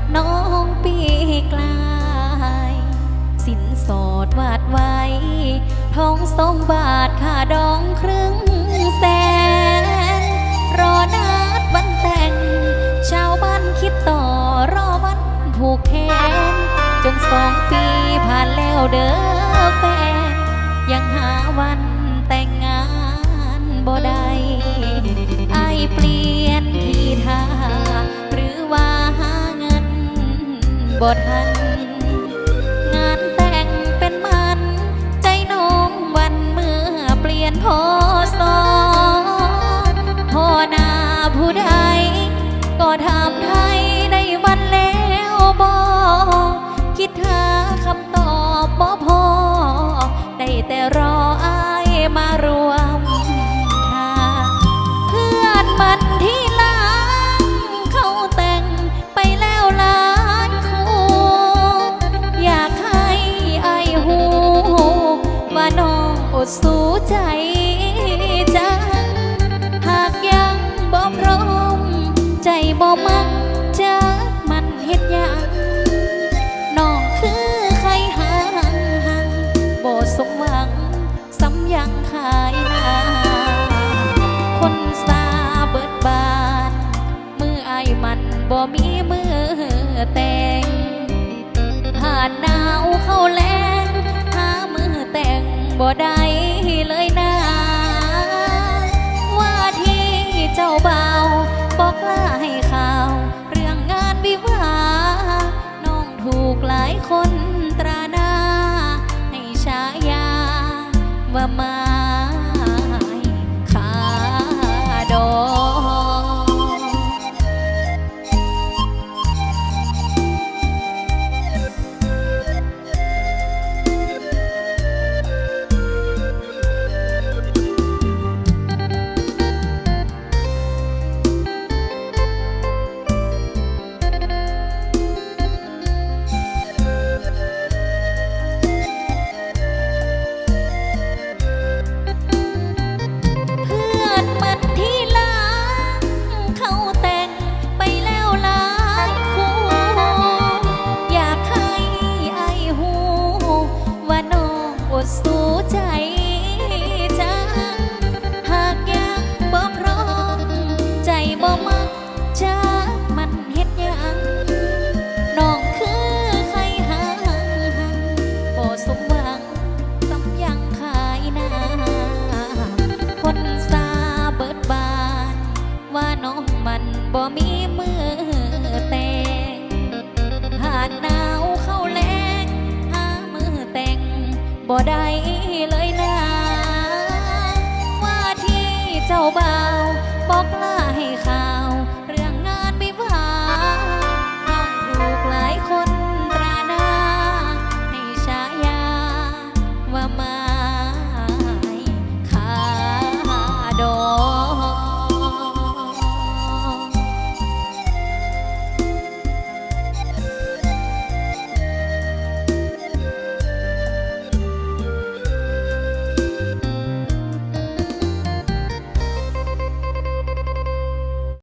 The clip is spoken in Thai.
กับน้องปีกลาย สินสอดวาดไว้ ทองสองบาทค่าดองครึ่งแสน รอนัดวันแต่ง ชาวบ้านคิดต่อรอวันผูกแขน จนสองปีผ่านแล้วเด้อแฟน ยังหาวันแต่งงานบ่ได้ บ่ทัน ดสู้ใจจังหากยังบ่พร้อม ใจบ่มักจะมันเฮ็ดยังน้องคือใครห่างห่างบ่สมหวังสำยังขายหน้าคนซาเบิดบานมือไอายมันบ่มีมือแต่งผ่านหนาวเข้าแรงหามือแต่ง บ่ได้เลยนะ ใจจังหากยังบ่พร้อมใจบ่มักจักมันเฮ็ดยังน้องคือใครฮันบ่สมหวังตำยังขายน้าคนซาเบิดบาน ว่าน้องมันบ่มีมือแต่งหากหนาวเข้าแลงหามือแต่งบ่ได้ บาบอกลา